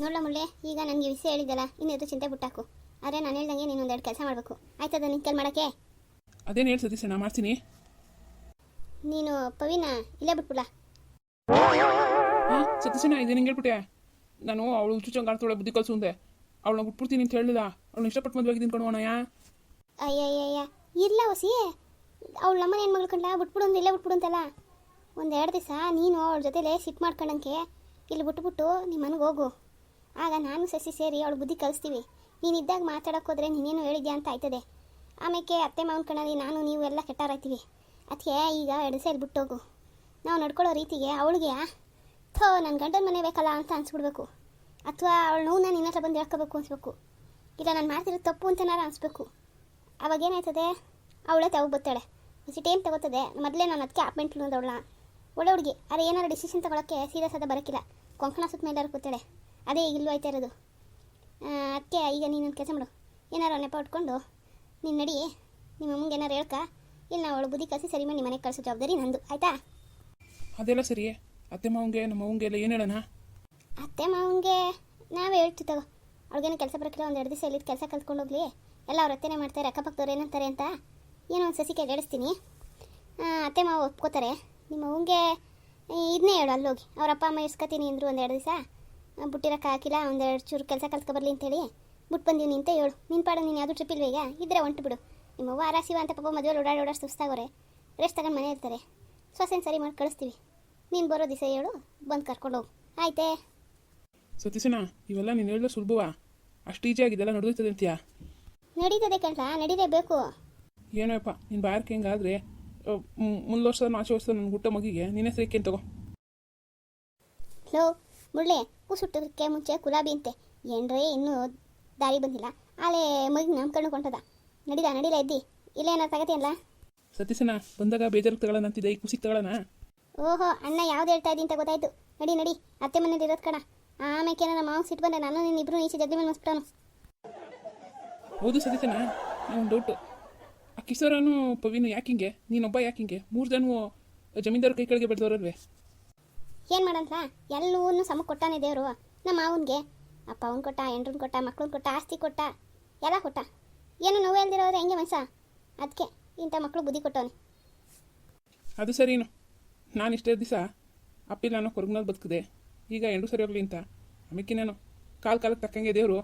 ನೋಡ್ಲ ಮುಳ್ಳೆ ಈಗ ನನಗೆ ವಿಷಯ ಹೇಳಿದ್ದಲ್ಲ ಇನ್ನೆದು ಚಿಂತೆ ಬಿಟ್ಟಾಕು ಆದರೆ ನಾನು ಹೇಳ್ದಂಗೆ ನೀನು ಒಂದೆರಡು ಕೆಲಸ ಮಾಡಬೇಕು. ಆಯ್ತದ ನಿನ್ ಕೆಲ್ ಮಾಡೋಕ್ಕೆ? ಅದೇನು ಹೇಳಿ ಸತೀಶ ನಾ ಮಾಡ್ತೀನಿ. ನೀನು ಪವಿನ ಇಲ್ಲೇ ಬಿಟ್ಬಿಡ ಹಾಂ ಸತೀಶನ ಇದೇನು ಹಿಂಗೆ ಹೇಳ್ಬಿಟ್ಟೆ? ನಾನು ಅವಳು ಹುಚ್ಚು ಕಾಣ್ತಾಳೆ ಬುದ್ಧಿ ಕಲ್ಸು ಅಂದೆ. ಅವಳನ್ನ ಬಿಟ್ಬಿಡ್ತೀನಿ ಅಂತ ಹೇಳಿಲ್ಲ ಅವಳನ್ನ ಇಷ್ಟಪಟ್ಟು ಮದುವೆ ಆಗಿದ್ದೀನಿ ಯಾ ಅಯ್ಯಯ್ಯಯ್ಯ ಇಲ್ಲ ಹೊಸಿ ಅವಳು ನಮ್ಮನೆ ಹೆಣ್ಮಗಳು ಕಂಡ ಬಿಟ್ಬಿಡು ಅಂದ್ರೆ ಇಲ್ಲೇ ಬಿಟ್ಬಿಡು ಅಂತಲ್ಲ. ಒಂದು ಎರಡು ದಿವಸ ನೀನು ಅವಳ ಜೊತೆಲೇ ಸಿಟ್ ಮಾಡ್ಕೊಂಡಂಗೆ ಇಲ್ಲಿ ಬಿಟ್ಬಿಟ್ಟು ನಿಮ್ಮ ಮನೆಗೆ ಹೋಗು. ಆಗ ನಾನು ಸಸಿ ಸೇರಿ ಅವಳು ಬುದ್ಧಿ ಕಲಿಸ್ತೀವಿ. ನೀನಿದ್ದಾಗ ಮಾತಾಡೋಕ್ಕೋದ್ರೆ ನೀನೇನು ಹೇಳಿದ್ಯಾ ಅಂತ ಆಯ್ತದೆ. ಆಮೇಲೆ ಅತ್ತೆ ಮಾವನ ಕಣಲ್ಲಿ ನಾನು ನೀವು ಎಲ್ಲ ಕೆಟ್ಟಾರಾಯ್ತೀವಿ. ಅದಕ್ಕೆ ಈಗ ಎರಡು ಸೇರಿ ಬಿಟ್ಟೋಗು ನಾವು ನಡ್ಕೊಳ್ಳೋ ರೀತಿಗೆ ಅವಳಿಗೆ ಥೋ ನನ್ನ ಗಂಡನ ಮನೆ ಬೇಕಲ್ಲ ಅಂತ ಅನ್ಸ್ಬಿಡ್ಬೇಕು. ಅಥವಾ ಅವಳು ನೋವು ನಾನು ನಿನ್ನ ಹತ್ರ ಬಂದು ಹೇಳ್ಕೋಬೇಕು ಅನ್ಸ್ಬೇಕು. ಇಲ್ಲ, ನಾನು ಮಾಡ್ತಿರೋ ತಪ್ಪು ಅಂತನಾರ ಅನಿಸ್ಬೇಕು. ಅವಾಗ ಏನಾಯ್ತದೆ? ಅವಳೇ ತಾವು ಬರ್ತಾಳೆ ಒಂಚು ಟೈಮ್ ತಗೋತದೆ? ಮೊದಲೇ ನಾನು ಅದಕ್ಕೆ ಅಪಾಯಿಂಟ್ ಅವಳ ಒಳ್ಳೆ ಹುಡುಗಿ. ಅದೇ ಏನಾರು ಡಿಸಿಷನ್ ತಗೊಳಕ್ಕೆ ಸೀರಿಯಸ್ ಆದ ಬರೋಕ್ಕಿಲ್ಲ ಕೊಂಕಣ ಸುತ್ತ ಮೇಲೆ ಕೂತಾಳೆ. ಅದೇ ಈಗ ಇಲ್ಲೂ ಆಯ್ತಾ ಇರೋದು? ಅದಕ್ಕೆ ಈಗ ನೀನು ಕೆಲಸ ಮಾಡು. ಏನಾರು ನೆಪ ಉಟ್ಕೊಂಡು ನೀನು ನಡಿ. ನಿಮ್ಮ ಅಮ್ಮಂಗೆ ಏನಾರು ಹೇಳ್ಕ? ಇಲ್ಲ ಅವಳು ಬುದ್ಧಿ ಕಲಸಿ ಸರಿ ಮಾಡಿ ಮನೆಗೆ ಕಳಿಸೋ ಜವಾಬ್ದಾರಿ ನಂದು. ಆಯಿತಾ? ಅದೆಲ್ಲ ಸರಿ. ಅತ್ತೆ ಮಾವಂಗೆ ನಮ್ಮ ಅವಂಗೆ ಎಲ್ಲ ಏನು ಹೇಳೋಣ? ಅತ್ತೆ ಮಾವಂಗೆ ನಾವೇ ಹೇಳ್ತೀವಿ ತಗೋ. ಅವ್ಳಿಗೇನು ಕೆಲಸ ಬರೋಕ್ಕಿಲ್ಲ ಒಂದು ಎರಡು ದಿವಸ ಇಲ್ಲಿ ಕೆಲಸ ಕಲ್ತ್ಕೊಂಡು ಹೋಗ್ಲಿ. ಎಲ್ಲ ಅವ್ರ ಅತ್ತೆನೇ ಮಾಡ್ತಾರೆ ಅಕ್ಕಪಕ್ಕದವ್ರು ಏನಂತಾರೆ ಅಂತ. ಏನೋ ಒಂದು ಸಸಿ ಹೇಳಿಸ್ತೀನಿ ಅತ್ತೆ ಮಾವ ಒಪ್ಕೋತಾರೆ. ನಿಮ್ಮ ಅವಂಗೆ ಇದನ್ನೇ ಹೇಳು ಅಲ್ಲೋಗಿ. ಅವ್ರ ಅಪ್ಪ ಅಮ್ಮ ಇಸ್ಕೋತೀನಿ ಅಂದರು ಒಂದು ಎರಡು ದಿವಸ. ಬುಟ್ಟಿರಕ್ಕೆ ಹಾಕಿಲ್ಲ ಒಂದೆರಡು ಚೂರು ಕೆಲಸ ಕಲ್ತ್ಕೊಬರ್ಲಿ ಅಂತೇಳಿ ಬಿಟ್ಟು ಬಂದೀನಿ ಅಂತ ಹೇಳು. ನಿನ್ನ ಪಾಡ ನೀನು ಯಾವುದು ಟ್ರಿಪ್ ಇಲ್ವೇ ಈಗ? ಇದ್ರೆ ಹೊಂಟು ಬಿಡು. ನಿಮ್ಮ ಅವ್ವ ಆರಾಸಿವ ಅಂತ ಪಾಪ ಮದುವೆ ಓಡಾಡಿ ಓಡಾಡಿ ಸುಸ್ತಾಗೋರೆ. ರೆಸ್ಟ್ ತಗೊಂಡು ಮನೆ ಇರ್ತಾರೆ. ಸೊಸೆನ ಸರಿ ಮಾಡಿ ಕಳಿಸ್ತೀವಿ. ನೀನು ಬರೋ ದಿವಸ ಹೇಳು ಬಂದು ಕರ್ಕೊಂಡು ಹೋಗು. ಆಯ್ತೇ? ಸತೀಶನ ಇವೆಲ್ಲ ನೀನು ಹೇಳಿದ್ರೆ ಸುಲಭವಾ? ಅಷ್ಟು ಈಜಿಯಾಗಿ ಇದೆಲ್ಲ ನಡೆದೋಯ್ತದೆ ಅಂತೀಯಾ? ನಡೀತದೆ ಬೇಕು. ನಡೀಲೇಬೇಕು ಏನೋಪ್ಪ ನಿನ್ನ ಬಾರ್ಕೆ ಹಿಂಗಾದ್ರೆ ಮುಂದೆ ವರ್ಷದ ನಾಚೆ ವರ್ಷದ ನನ್ನ ಗುಟ್ಟ ಮಗಿಗೆ ನೀನೇ ಸೇಕೇನು ತಗೋ? ಲೋ ಹೂ ಸುಟ್ಟೋದಕ್ಕೆ ಮುಂಚೆ ಗುಲಾಬಿ ಅಂತೆ. ಏನ್ರೇ ಇನ್ನೂ ದಾರಿ ಬಂದಿಲ್ಲ. ಆಲೆ ನಮ್ಮ ಕಣ್ಣು ಕೊಂಟದ. ನಡೀದ ನಡೀಲ ಇದ್ದಿ. ಇಲ್ಲ ಏನಾರು ತಗತಿ ಅಲ್ಲ ಸತೀಶನ ಬಂದಾಗ ಬೇಜಾರು ತಗೊಳ್ಳೋಣ ಅಂತಿದ್ದೆ ಈ ಖುಷಿಗೆ ತಗೊಳ್ಳೋಣ? ಓಹೋ ಅಣ್ಣ ಯಾವ್ದು ಹೇಳ್ತಾ ಇದ್ದೀನಿ ಅಂತ ಗೊತ್ತಾಯ್ತು. ನಡಿ ನಡಿ ಅತ್ತೆ ಮನೇಲಿ ಇರೋದು ಕಣ. ಆಮೇಲೆ ನನ್ನ ಮಾವ ಸಿಟ್ಟು ಬಂದೆ ನಾನು ನಿನ್ನ ಇಬ್ರು ಈಚೆ ಜಗ್ಲಿ ಮೇಲೆ ಮುಸ್ಬಿಟ್ಟನು ಹೌದು ಸತೀಶನ ಒಂದು ಡೌಟು ಆ ಕಿಶೋರನು ಪವಿನು ಯಾಕಿಂಗೆ ನೀನೊಬ್ಬ ಯಾಕಿಂಗೆ ಮೂರು ಜನವು ಜಮೀನ್ದಾರ ಕೈ ಕೆಳಗೆ ಬೆಳೆದವರಲ್ವೇ? ಏನು ಮಾಡಂತ ಎಲ್ಲೂ ಸಮ ಕೊಟ್ಟಾನೆ ದೇವರು. ನಮ್ಮ ಮಾವನಿಗೆ. ಅಪ್ಪ ಅವನು ಕೊಟ್ಟ ಎಂಡ್ರನ್ ಕೊಟ್ಟ ಮಕ್ಳನ್ನ ಕೊಟ್ಟ ಆಸ್ತಿ ಕೊಟ್ಟ ಎಲ್ಲ ಕೊಟ್ಟ. ಏನೋ ನೋವು ಹೇಳ್ದಿರೋದ್ರೆ ಹೆಂಗೆ ಮನ್ಸ ಅದಕ್ಕೆ ಇಂಥ ಮಕ್ಕಳು ಬುದ್ಧಿ ಕೊಟ್ಟವನೆ. ಅದು ಸರಿನು. ನಾನು ಇಷ್ಟೇ ದಿವಸ ಅಪ್ಪಿ ನಾನು ಕೊರಗ್ನಲ್ಲಿ ಬದುಕಿದೆ ಈಗ ಎಂಟು ಸರಿ ಹೋಗ್ಲಿ ಅಂತ. ಆಮೇಕಿನೇನು ಕಾಲು ಕಾಲಕ್ಕೆ ತಕ್ಕಂಗೆ ದೇವರು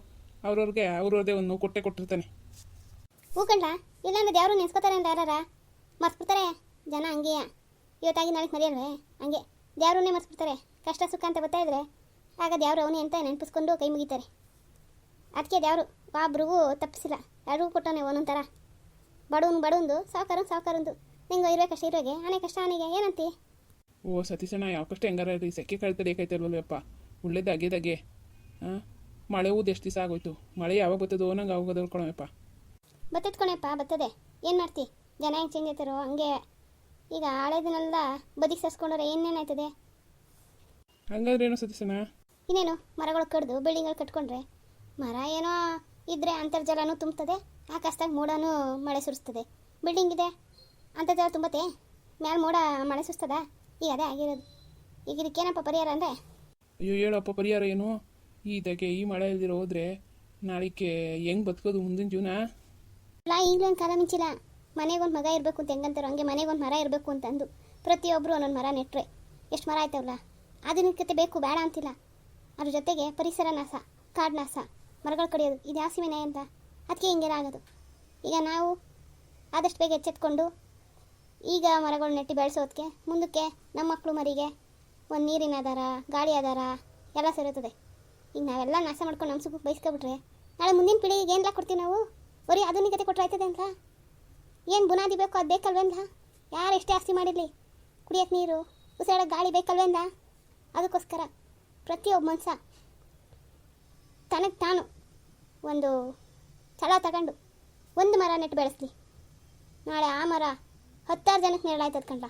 ಅವ್ರವ್ರಿಗೆ ಅವ್ರವ್ರದೇ ಒಂದು ನೋವು ಕೊಟ್ಟೆ ಕೊಟ್ಟಿರ್ತಾನೆ. ಹೂಕಂಡ ಇಲ್ಲಾಂದ್ರೆ ದೇವರು ನೆನ್ಸ್ಕೊತಾರೆ ಅಂತ ಯಾರ ಮರ್ಸ್ಬಿಡ್ತಾರೆ ಜನ ಹಂಗೆಯಾ ಇವತ್ತಾಗಿ ನಾಳೆ ಮರಿಯಲ್ವೇ ಹಂಗೆ. ದೇವ್ರನ್ನೇ ಮರ್ಸ್ಬಿಡ್ತಾರೆ ಕಷ್ಟ ಸುಖ ಅಂತ ಬರ್ತಾ ಇದ್ರೆ ಆಗ ದೇವ್ರು ಅವನೇ ಅಂತ ನೆನಪಿಸ್ಕೊಂಡು ಕೈ ಮುಗಿತಾರೆ. ಅದಕ್ಕೆ ದೇವರು ಒಬ್ರಿಗೂ ತಪ್ಪಿಸಿಲ್ಲ. ಯಾರಿಗೂ ಕೊಟ್ಟವನೇ ಒಂದೊಂಥರ. ಥರ ಬಡವನು ಬಡವಂದು ಸಾವುಕಾರ ಸಾವುಕಾರಂದು ನಿಂಗೆ ಕಷ್ಟ ಇರೋಗೆ ಆನೆ ಕಷ್ಟ ಆನೆಗೆ ಏನಂತಿ? ಓ ಸತೀಶಣ್ಣ ಯಾವ ಕಷ್ಟ ಹೆಂಗಾರ ಈ ಸೆಕೆ ಕಳ್ತಡೆ ಏಕೈತಲ್ವಲ್ಲಪ್ಪ ಉಳ್ಳೆದು ಅಗೆದಗೆ ಹಾಂ ಮಳೆ ಊದು ಎಷ್ಟು ದಿವಸ ಆಗೋಯ್ತು? ಮಳೆ ಯಾವಾಗ ಬರ್ತದೋ ನಂಗೆ ಅವಾಗ ಬತ್ತದ್ಕೊಳಪ್ಪ ಬತ್ತದ್ಕೊಳಪ್ಪ ಬತ್ತದೆ ಏನು ಮಾಡ್ತಿ? ಜನ ಹೆಂಗೆ ಚೇಂಜ್ ಆಯ್ತಾರೋ ಹಂಗೆ ಈಗ ಹಳೇದನ್ನೆಲ್ಲ ಬದಿಗೆ ಸಸ್ಕೊಂಡ್ರೆ ಏನೇನಾಯ್ತದೆ ಹಂಗಾದ್ರೆ ಏನು ಸತೀಶಣ್ಣ? ಇನ್ನೇನು ಮರಗಳು ಕಡ್ದು ಬಿಲ್ಡಿಂಗ್ಗಳು ಕಟ್ಕೊಂಡ್ರೆ ಮರ ಏನೋ ಇದ್ರೆ ಅಂತರ್ಜಲನೂ ತುಂಬ್ತದೆ ಆಕಾಶದಾಗ ಮೋಡನೂ ಮಳೆ ಸುರಿಸ್ತದೆ. ಬಿಲ್ಡಿಂಗ್ ಇದೆ ಅಂತರ್ಜಲ ತುಂಬತ್ತೆ ಮ್ಯಾಲ ಮೋಡ ಮಳೆ ಸುರಿಸ್ತದ? ಈಗ ಅದೇ ಆಗಿರೋದು. ಈಗ ಇದಕ್ಕೇನಪ್ಪ ಪರಿಹಾರ ಅಂದ್ರೆ? ಅಯ್ಯೋ ಹೇಳಪ್ಪ ಪರಿಹಾರ ಏನು? ಈ ಇದಕ್ಕೆ ಈ ಮಳೆ ಇಲ್ದಿರೋ ಹೋದ್ರೆ ಹೆಂಗ್ ಹೆಂಗೆ ಬದುಕೋದು ಮುಂದಿನ ಜೀವನ? ಲಾ ಈಗಲೂ ಕಾಲ ಮಿಂಚಿಲ್ಲ. ಮನೆಗೊಂದು ಮಗ ಇರಬೇಕು ಅಂತ ಹೆಂಗಂತಾರೋ ಹಂಗೆ ಮನೆಗೊಂದು ಮರ ಇರಬೇಕು ಅಂತಂದು ಪ್ರತಿಯೊಬ್ಬರು ಒಂದೊಂದು ಮರ ನೆಟ್ಟರೆ ಎಷ್ಟು ಮರ ಆಯ್ತವಲ್ಲ ಆಧುನಿಕತೆ ಬೇಕು, ಬೇಡ ಅಂತಿಲ್ಲ. ಅದ್ರ ಜೊತೆಗೆ ಪರಿಸರ ನಾಶ, ಕಾಡು ನಾಶ, ಮರಗಳು ಕಡಿಯೋದು, ಇದು ಯಾವ ಸೀಮೆನೆ ಅಂತ? ಅದಕ್ಕೆ ಹಿಂಗೆಲ್ಲ ಆಗೋದು. ಈಗ ನಾವು ಆದಷ್ಟು ಬೇಗ ಎಚ್ಚೆತ್ಕೊಂಡು ಈಗ ಮರಗಳು ನೆಟ್ಟು ಬೆಳೆಸೋದಕ್ಕೆ ಮುಂದಕ್ಕೆ ನಮ್ಮ ಮಕ್ಕಳು ಮರಿಗೆ ಒಂದು ನೀರಿನ ಆಧಾರ ಗಾಳಿ ಆಧಾರ ಎಲ್ಲ ಸೇರುತ್ತದೆ. ಈಗ ನಾವೆಲ್ಲ ನಾಶ ಮಾಡ್ಕೊಂಡು ನಮ್ಮ ಸುಖಕ್ಕೆ ಬಯಸ್ಕೊಬಿಟ್ರೆ ನಾಳೆ ಮುಂದಿನ ಪೀಳಿಗೆಗೆ ಏನೆಲ್ಲ ಕೊಡ್ತೀವಿ ನಾವು? ಬರೀ ಆಧುನಿಕತೆ ಕೊಟ್ಟರೆ ಆಯ್ತದೆ ಅಂತ? ಏನು ಬುನಾದಿ ಬೇಕೋ ಅದು ಬೇಕಲ್ವೇಂದ ಯಾರು ಎಷ್ಟೇ ಆಸ್ತಿ ಮಾಡಿರಲಿ ಕುಡಿಯೋಕ್ಕೆ ನೀರು, ಉಸಿರಾಡೋಕೆ ಗಾಳಿ ಬೇಕಲ್ವೇಂದ ಅದಕ್ಕೋಸ್ಕರ ಪ್ರತಿಯೊಬ್ಬ ಮನುಷ್ಯ ತನಗೆ ತಾನು ಒಂದು ಸ್ಥಳ ತಗೊಂಡು ಒಂದು ಮರ ನೆಟ್ಟು ಬೆಳೆಸ್ಲಿ. ನಾಳೆ ಆ ಮರ ಹತ್ತಾರು ಜನಕ್ಕೆ ನೆರಳಾಯ್ತದ ಅದ್ಕಂಡ್ಲ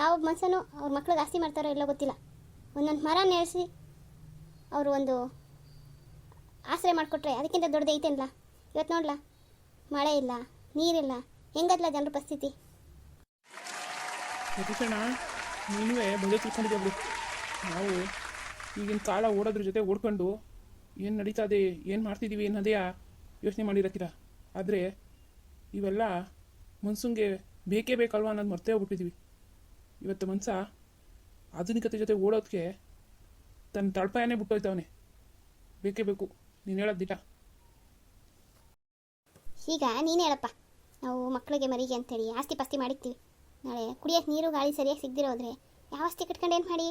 ಯಾವ ಮನುಷ್ಯನೂ ಅವ್ರ ಮಕ್ಳಿಗೆ ಆಸ್ತಿ ಮಾಡ್ತಾರೋ ಇಲ್ಲೋ ಗೊತ್ತಿಲ್ಲ. ಒಂದೊಂದು ಮರ ನೆಲೆಸಿ ಅವರು ಒಂದು ಆಶ್ರಯ ಮಾಡಿಕೊಟ್ರೆ ಅದಕ್ಕಿಂತ ದೊಡ್ಡದೈತೆಲ್ಲ ಇವತ್ತು ನೋಡ್ಲಾ? ಮಳೆ ಇಲ್ಲ. ನೀರಿಲ್ಲ. ಹೆಂಗದ್ಲ ಜನರ ಪರಿಸ್ಥಿತಿ? ತಿಳ್ಕೊಂಡಿದ್ದೆ ಬಿಡು. ನಾವು ಈಗಿನ ಕಾಲ ಓಡೋದ್ರ ಜೊತೆ ಓಡ್ಕೊಂಡು ಏನು ನಡೀತದೆ, ಏನು ಮಾಡ್ತಿದ್ದೀವಿ ಅನ್ನೋದೇ ಯೋಚನೆ ಮಾಡಿರತ್ತೀರ. ಆದರೆ ಇವೆಲ್ಲ ಮನ್ಸೂನ್ಗೆ ಬೇಕೇ ಬೇಕಲ್ವಾ ಅನ್ನೋದು ಮರ್ತೇ ಹೋಗ್ಬಿಟ್ಟಿದ್ದೀವಿ ಇವತ್ತು ಮನ್ಸ ಆಧುನಿಕತೆ ಜೊತೆ ಓಡೋದಕ್ಕೆ ತನ್ನ ತಳಪಾಯನೇ ಬಿಟ್ಟೋಯ್ತವನೇ. ಬೇಕೇ ಬೇಕು. ನೀನು ಹೇಳೋದು ದಿಟ. ಈಗ ನೀನು ಹೇಳಪ್ಪ. ನಾವು ಮಕ್ಕಳಿಗೆ ಮರಿಗೆ ಅಂತೇಳಿ ಆಸ್ತಿ ಪಾಸ್ತಿ ಮಾಡಿರ್ತೀವಿ. ನಾಳೆ ಕುಡಿಯೋಕ್ಕೆ ನೀರು, ಗಾಳಿ ಸರಿಯಾಗಿ ಸಿಗದಿರೋ ಹೋದ್ರೆ ಯಾವ ಆಸ್ತಿ ಕಟ್ಕೊಂಡು ಏನು ಮಾಡಿ?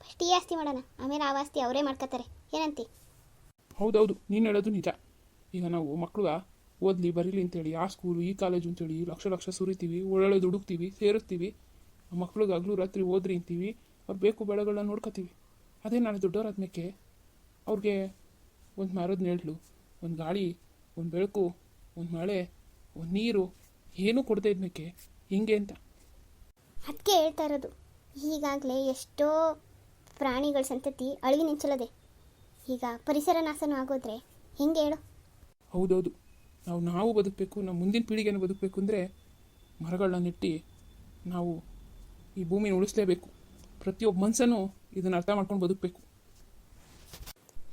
ಫಸ್ಟ್ ಈ ಆಸ್ತಿ ಮಾಡೋಣ, ಆಮೇಲೆ ಆ ಆಸ್ತಿ ಅವರೇ ಮಾಡ್ಕೋತಾರೆ ಏನಂತಿ? ಹೌದೌದು, ನೀನು ಹೇಳೋದು ನಿಜ. ಈಗ ನಾವು ಮಕ್ಕಳು ಓದಲಿ, ಬರೀಲಿ ಅಂತೇಳಿ, ಆ ಸ್ಕೂಲು ಈ ಕಾಲೇಜು ಅಂತೇಳಿ ಲಕ್ಷ ಲಕ್ಷ ಸುರಿತೀವಿ, ಒಳ್ಳೊಳ್ಳೆ ದುಡುಕ್ತೀವಿ, ಸೇರಿಸ್ತೀವಿ. ಮಕ್ಳಿಗೆ ಹಗ್ಲು ರಾತ್ರಿ ಓದ್ರಿ ಅಂತೀವಿ, ಅವ್ರು ಬೇಕು ಬೆಳೆಗಳನ್ನ ನೋಡ್ಕೋತೀವಿ. ಅದೇ ನಾಳೆ ದೊಡ್ಡವರಾದ್ಮೇಲೆ ಅವ್ರಿಗೆ ಒಂದು ಮರದ ನೆರಳು ಒಂದು ಗಾಳಿ, ಒಂದು ಬೆಳಕು ಒಂದು ಮಳೆ ಒಂದು ನೀರು ಏನೂ ಕೊಡ್ತಾ ಇದ್ಮೇಲೆ ಹೆಂಗೆ ಅಂತ? ಅದಕ್ಕೆ ಹೇಳ್ತಾ ಇರೋದು. ಈಗಾಗಲೇ ಎಷ್ಟೋ ಪ್ರಾಣಿಗಳ ಸಂತತಿ ಅಳಿವಿ ನಿಂಚಲದೆ ಈಗ ಪರಿಸರ ನಾಶನೂ ಆಗೋದ್ರೆ ಹೆಂಗೆ ಹೇಳು? ಹೌದೌದು. ನಾವು ನಾವು ಬದುಕಬೇಕು ನಮ್ಮ ಮುಂದಿನ ಪೀಳಿಗೆನ ಬದುಕಬೇಕು ಅಂದರೆ ಮರಗಳನ್ನ ನೆಟ್ಟಿ ನಾವು ಈ ಭೂಮಿನ ಉಳಿಸಲೇಬೇಕು. ಪ್ರತಿಯೊಬ್ಬ ಮನುಷ್ಯನೂ ಇದನ್ನು ಅರ್ಥ ಮಾಡ್ಕೊಂಡು ಬದುಕಬೇಕು.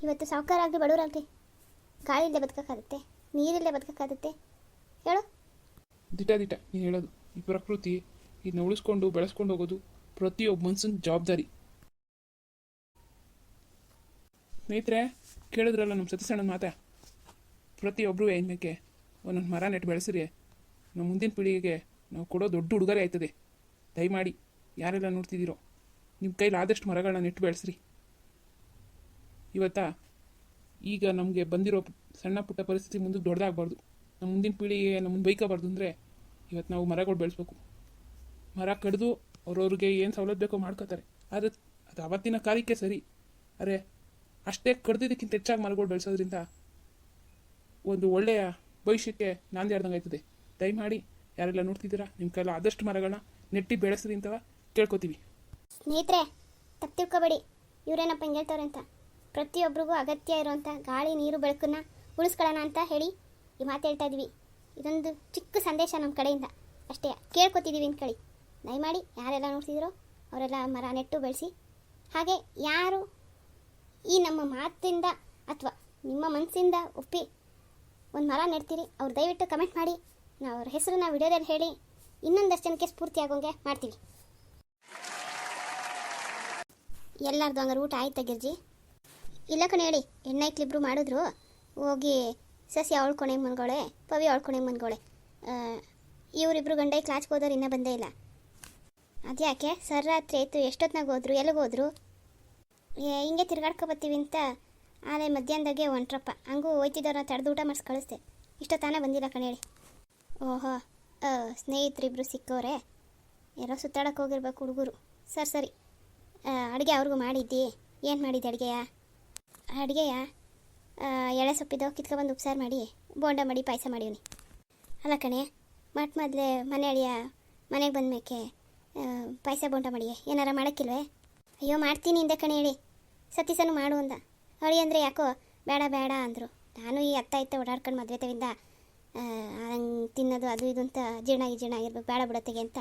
ಇವತ್ತು ಸಾವುಕಾರ ಆಗಲಿ ಬಡವರಾಗಲಿ ಗಾಳಿಯಿಂದ ಬದುಕೋಕ್ಕಾಗುತ್ತೆ. ನೀರಿಲ್ಲದೆ ಬದುಕಕ್ಕಾಗುತ್ತೆ? ಹೇಳು. ದಿಟ ದಿಟ ನೀನು ಹೇಳೋದು. ಈ ಪ್ರಕೃತಿ ಇದನ್ನ ಉಳಿಸ್ಕೊಂಡು ಬೆಳೆಸ್ಕೊಂಡು ಹೋಗೋದು ಪ್ರತಿಯೊಬ್ಬ ಮನ್ಸನ್ ಜವಾಬ್ದಾರಿ. ಸ್ನೇಹಿತರೆ, ಕೇಳಿದ್ರಲ್ಲ ನಮ್ಮ ಸತೀಸಣ್ಣ ಮಾತಾ? ಪ್ರತಿಯೊಬ್ಬರು ಏನಕ್ಕೆ ಒಂದೊಂದು ಮರ ನೆಟ್ಟು ಬೆಳೆಸ್ರಿ. ನಮ್ಮ ಮುಂದಿನ ಪೀಳಿಗೆಗೆ ನಾವು ಕೊಡೋ ದೊಡ್ಡ ಉಡುಗೊರೆ ಆಯ್ತದೆ. ದಯಮಾಡಿ, ಯಾರೆಲ್ಲ ನೋಡ್ತಿದ್ದೀರೋ ನಿಮ್ಮ ಕೈಲಿ ಆದಷ್ಟು ಮರಗಳನ್ನ ನೆಟ್ಟು ಬೆಳೆಸ್ರಿ. ಇವತ್ತ ಈಗ ನಮಗೆ ಬಂದಿರೋ ಸಣ್ಣ ಪುಟ್ಟ ಪರಿಸ್ಥಿತಿ ಮುಂದಕ್ಕೆ ದೊಡ್ಡದಾಗಬಾರ್ದು. ನಮ್ಮ ಮುಂದಿನ ಪೀಳಿಗೆ ನಮ್ಮನ್ನು ಬೈಕೋಬಾರ್ದು ಅಂದರೆ ಇವತ್ತು ನಾವು ಮರಗಳು ಬೆಳೆಸ್ಬೇಕು. ಮರ ಕಡಿದು ಅವ್ರವ್ರಿಗೆ ಏನು ಸವಲತ್ತು ಬೇಕೋ ಮಾಡ್ಕೋತಾರೆ. ಆದರೆ ಅದು ಅವತ್ತಿನ ಕಾರ್ಯಕ್ಕೆ ಸರಿ. ಅರೆ, ಅಷ್ಟೇ ಕಡ್ದಿದ್ದಕ್ಕಿಂತ ಹೆಚ್ಚಾಗಿ ಮರಗಳು ಬೆಳೆಸೋದ್ರಿಂದ ಒಂದು ಒಳ್ಳೆಯ ಭವಿಷ್ಯಕ್ಕೆ ನಾಂದಿ ಆಡ್ದಂಗೆ ಆಯ್ತದೆ. ದಯಮಾಡಿ ಯಾರೆಲ್ಲ ನೋಡ್ತಿದ್ದೀರಾ ನಿಮ್ಮ ಕೈಲ ಆದಷ್ಟು ಮರಗಳನ್ನ ನೆಟ್ಟಿ ಬೆಳೆಸ್ರಿ ಅಂತ ಕೇಳ್ಕೊತೀವಿ. ಸ್ನೇಹಿತರೆ, ತಪ್ಪು ತಿಳ್ಕೊಬೇಡಿ. ಇವರೇನಪ್ಪ ಹಿಂಗೆ ಅಂತ. ಪ್ರತಿಯೊಬ್ಬರಿಗೂ ಅಗತ್ಯ ಇರುವಂಥ ಗಾಳಿ, ನೀರು, ಬೆಳಕನ್ನ ಉಳಿಸ್ಕೊಳ್ಳೋಣ ಅಂತ ಹೇಳಿ ಈ ಮಾತು ಹೇಳ್ತಾ ಇದ್ವಿ. ಇದೊಂದು ಚಿಕ್ಕ ಸಂದೇಶ ನಮ್ಮ ಕಡೆಯಿಂದ. ಅಷ್ಟೇ ಕೇಳ್ಕೊತಿದ್ದೀವಿ ಅಂದ್ಕೊಳ್ಳಿ ದಯಮಾಡಿ ಯಾರೆಲ್ಲ ನೋಡ್ತಿದ್ರೋ ಅವರೆಲ್ಲ ಮರ ನೆಟ್ಟು ಬೆಳೆಸಿ. ಹಾಗೆ ಯಾರು ಈ ನಮ್ಮ ಮಾತಿಂದ ಅಥವಾ ನಿಮ್ಮ ಮನಸ್ಸಿಂದ ಒಪ್ಪಿ ಒಂದು ಮರ ನೆಡ್ತೀರಿ, ಅವ್ರು ದಯವಿಟ್ಟು ಕಮೆಂಟ್ ಮಾಡಿ. ನಾವು ಅವ್ರ ಹೆಸರನ್ನ ವಿಡಿಯೋದಲ್ಲಿ ಹೇಳಿ ಇನ್ನೊಂದಷ್ಟು ಜನಕ್ಕೆ ಸ್ಫೂರ್ತಿ ಆಗೋಂಗೆ ಮಾಡ್ತೀವಿ. ಎಲ್ಲರದ್ದು ಹಂಗಾರೆ ಊಟ ಆಯ್ತಾ ಗಿರ್ಜಿ? ಇಲ್ಲ ಕಣೆ ಹೇಳಿ ಹೆಣ್ಣೈಕ್ಲಿಬ್ರು ಮಾಡಿದ್ರು. ಹೋಗಿ ಸಸಿ ಅವಳ್ಕೊಣೆ ಮನ್ಗೋಳೆ ಪವಿ ಅವಳ್ಕೊಣೆ ಮನ್ಗೋಳೆ. ಇವರಿಬ್ರು ಗಂಡ ಕ್ಲಾಸ್ಗೆ ಹೋದವ್ರು ಇನ್ನೂ ಬಂದೇ ಇಲ್ಲ. ಅದ್ಯಾಕೆ? ಸರ್ ರಾತ್ರಿ ಆಯಿತು ಎಷ್ಟೊತ್ತಿನಾಗ ಹೋದ್ರು ಎಲ್ಲಿಗೆ ಹೋದ್ರು? ಏ, ಹಿಂಗೆ ತಿರ್ಗಾಡ್ಕೊ ಬರ್ತೀವಿ ಅಂತ. ಆಲೆ ಮಧ್ಯಾಹ್ನದಾಗೆ ಹೊಂಟ್ರಪ್ಪ ಹಂಗೂ ಹೋಯ್ತಿದ್ದವ್ರನ್ನ ತಡೆದು ಊಟ ಮಾಡಿಸ್ ಕಳಿಸ್ದೆ. ಇಷ್ಟೊತ್ತಾನ ಬಂದಿಲ್ಲ ಕಣೆ ಹೇಳಿ ಓಹೋ ಸ್ನೇಹಿತರಿಬ್ರು ಸಿಕ್ಕವ್ರೆ ಯಾರೋ ಸುತ್ತಾಡಕ್ಕೆ ಹೋಗಿರ್ಬೇಕು ಹುಡುಗರು. ಸರ್ ಸರಿ. ಅಡುಗೆ ಅವ್ರಿಗೂ ಮಾಡಿದ್ದಿ. ಏನು ಮಾಡಿದ್ದೆ ಅಡುಗೆಯ? ಅಡುಗೆಯ? ಎಳೆ ಸೊಪ್ಪಿದ್ದು ಕಿತ್ಕೊಬಂದು ಉಪ್ಸಾರು ಮಾಡಿ, ಬೋಂಡ ಮಾಡಿ, ಪಾಯಸ ಮಾಡಿವ್ನಿ ಅಲ್ಲ ಕಣೆ, ಮಟ್ ಮೊದಲೇ ಮನೆ ಅಳಿಯ ಮನೆಗೆ ಬಂದ್ಮೇಕೆ ಪಾಯಸ ಬೋಂಡ ಮಾಡಿ ಏನಾರ ಮಾಡೋಕ್ಕಿಲ್ವೇ? ಅಯ್ಯೋ, ಮಾಡ್ತೀನಿ ಹಿಂದೆ ಕಣೆ ಹೇಳಿ. ಸತೀಸನು ಮಾಡು ಅಂದ. ಅಳಿ ಅಂದರೆ ಯಾಕೋ, ಬೇಡ ಬೇಡ ಅಂದರು. ನಾನು ಈ ಅತ್ತ ಇತ್ತ ಓಡಾಡ್ಕೊಂಡು ಮದುವೆ ತವಿಂದ ಹಂಗೆ ತಿನ್ನೋದು, ಅದು ಇದು ಅಂತ ಜೀರ್ಣ ಜೀರ್ಣ ಆಗಿರ್ಬೇಕು, ಬೇಡ ಬಿಡತ್ತೆಗೆ ಅಂತ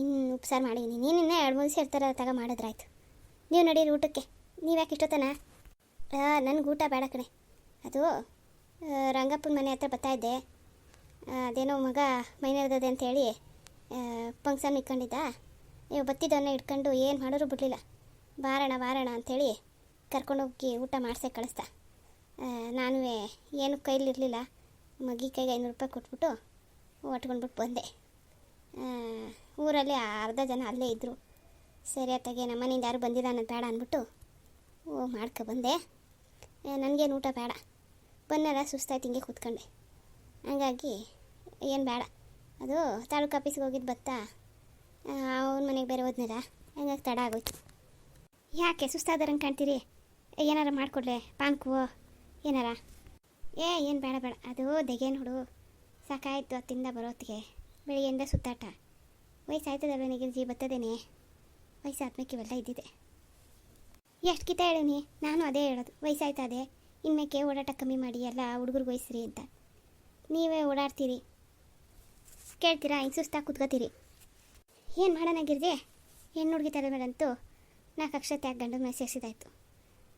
ಇನ್ನು ಉಪ್ಸಾರು ಮಾಡಿದ್ದೀನಿ ನೀನು ಇನ್ನೂ ಎರಡು ಮೂರು ಸೇರ್ತಾರ ತಗ ಮಾಡಿದ್ರಾಯ್ತು. ನೀವು ನಡೀರಿ ಊಟಕ್ಕೆ. ನೀವು ಯಾಕೆ ಇಷ್ಟೊತ್ತನ? ನನಗೆ ಊಟ ಬೇಡ ಕಣೆ. ಅದು ರಂಗಪ್ಪನ ಮನೆ ಹತ್ರ ಬರ್ತಾ ಇದ್ದೆ. ಅದೇನೋ ಮಗ ಮೈನರ್ದದೆ ಅಂತೇಳಿ ಫಂಕ್ಷನ್ ಇಟ್ಕೊಂಡಿದ್ದ. ನೀವು ಬತ್ತಿದ್ದನ್ನು ಇಟ್ಕೊಂಡು ಏನು ಮಾಡೋರು ಬಿಡಲಿಲ್ಲ. ಬಾರಣ ಬಾರಣ ಅಂಥೇಳಿ ಕರ್ಕೊಂಡೋಗಿ ಊಟ ಮಾಡಿಸೆ ಕಳಿಸ್ದ. ನಾನು ಏನು ಕೈಲಿರಲಿಲ್ಲ. ಮಗಿ ಕೈಗೆ ಐನೂರು ರೂಪಾಯಿ ಕೊಟ್ಬಿಟ್ಟು ಒಟ್ಕೊಂಡ್ಬಿಟ್ಟು ಬಂದೆ. ಊರಲ್ಲಿ ಅರ್ಧ ಜನ ಅಲ್ಲೇ ಇದ್ದರು ಸರಿ, ಅತ್ತಾಗೆ ನಮ್ಮ ಮನೆಯಿಂದ ಯಾರು ಬಂದಿಲ್ಲ ಅನ್ನೋದು ಬೇಡ ಅಂದ್ಬಿಟ್ಟು, ಓ, ಮಾಡ್ಕೊ ಬಂದೆ. ನನಗೇನು ಊಟ ಬೇಡ. ಬಂದಾಗ ಸುಸ್ತಾಯ್ತು, ಹಿಂಗೆ ಕೂತ್ಕೊಂಡೆ. ಹಂಗಾಗಿ ಏನು ಬೇಡ. ಅದು ತಾಲೂಕು ಆಫೀಸ್ಗೆ ಹೋಗಿದ್ದು ಬತ್ತಾ? ಅವ್ನ ಮನೆಗೆ ಬೇರೆ ಹೋದ್ನಲ್ಲ, ಹಂಗಾಗಿ ತಡ ಆಗೋಯ್ತು. ಯಾಕೆ ಸುಸ್ತಾದರಂಗೆ ಕಾಣ್ತೀರಿ? ಏನಾರ ಮಾಡಿಕೊಡ್ಲೆ ಪಾನ್ಕು ಏನಾರ? ಏ, ಏನು ಬೇಡ ಬೇಡ. ಅದು ದೆಗೇನು ಹುಡು. ಸಾಕಾಯಿತು ಅತ್ತಿಂದ ಬರೋತ್ತಿಗೆ. ಬೆಳಿಗ್ಗೆಯಿಂದ ಸುತ್ತಾಟ. ವಯಸ್ಸಾಯ್ತದಲ್ವ ನಿಗಿರ್ಜಿ ಬರ್ತದೇನೆ ವಯಸ್ಸಾದ್ಮೇಲೆ ಇವೆಲ್ಲ ಇದ್ದಿದೆ. ಎಷ್ಟು ಕಿತ ಹೇಳೀನಿ ನಾನು ಅದೇ ಹೇಳೋದು. ವಯಸ್ಸಾಯ್ತದೆ. ಇನ್ಮೇಕೆ ಓಡಾಟ ಕಮ್ಮಿ ಮಾಡಿ, ಎಲ್ಲ ಹುಡುಗರಿಗೆ ವಯಸ್ಸ್ರಿ ಅಂತ. ನೀವೇ ಓಡಾಡ್ತೀರಿ. ಕೇಳ್ತೀರಾ? ಹಿಂಗೆ ಸುಸ್ತಾಗಿ ಕುತ್ಕೋತೀರಿ. ಏನು ಮಾಡೋಣಾಗಿರ್ದೆ ಹೆಣ್ಣು ಹುಡುಗಿ ತಲೆ ಮೇಲಂತೂ ನಾಲ್ಕು ಅಕ್ಷತೆ ಗಂಡು ಮೆಸೇಜ್ ಇದಾಯಿತು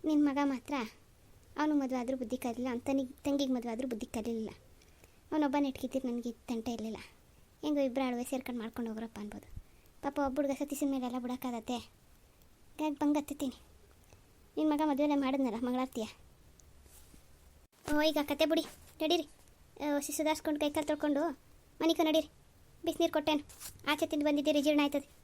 ನಿನ್ನ ಮಗ ಮಾತ್ರ ಅವನು ಮದುವೆ ಆದರೂ ಬುದ್ಧಿ ಕಲಿಲ್ಲ, ಅವ್ನ ತನಿಗೆ, ತಂಗಿಗೆ ಮದುವೆ ಆದರೂ ಬುದ್ಧಿ ಕಲಿಲಿಲ್ಲ. ಅವನೊಬ್ಬ ನೆಟ್ಕಿತೀರಿ ನನಗೆ ತಂಟೆ ಇರಲಿಲ್ಲ. ಹೆಂಗೋ ಇಬ್ಬರು ಅಳುವೆ ಸೇರ್ಕೊಂಡು ಮಾಡ್ಕೊಂಡು ಹೋಗ್ರಪ್ಪ ಅನ್ಬೋದು. ಪಾಪ ಒಬ್ಬ ಹುಡುಗ ಸತೀಸಿನ ಮೇಲೆಲ್ಲ ಬಿಡೋಕ್ಕಾಗತ್ತೆ ಹಾಗಾಗಿ ಬಂಗತ್ತೀನಿ ನಿನ್ನ ಮಗ ಮದುವೆಲೆ ಮಾಡಿದ್ನಲ್ಲ, ಮಂಗಳಾರ್ತಿಯ? ಓ, ಈಗ ಕತೆ ಬಿಡಿ. ನಡೀರಿ. ಶಿಶು ಕೈ ಕಾಲು ತೊಳ್ಕೊಂಡು ಮನಿಕ ನಡೀರಿ. ಬಿಸಿನೀರು ಕೊಟ್ಟೇನು. ಆಚೆ ತಿಂದು ಬಂದಿದ್ದೀರಿ, ಜೀರ್ಣ ಆಯ್ತದೆ.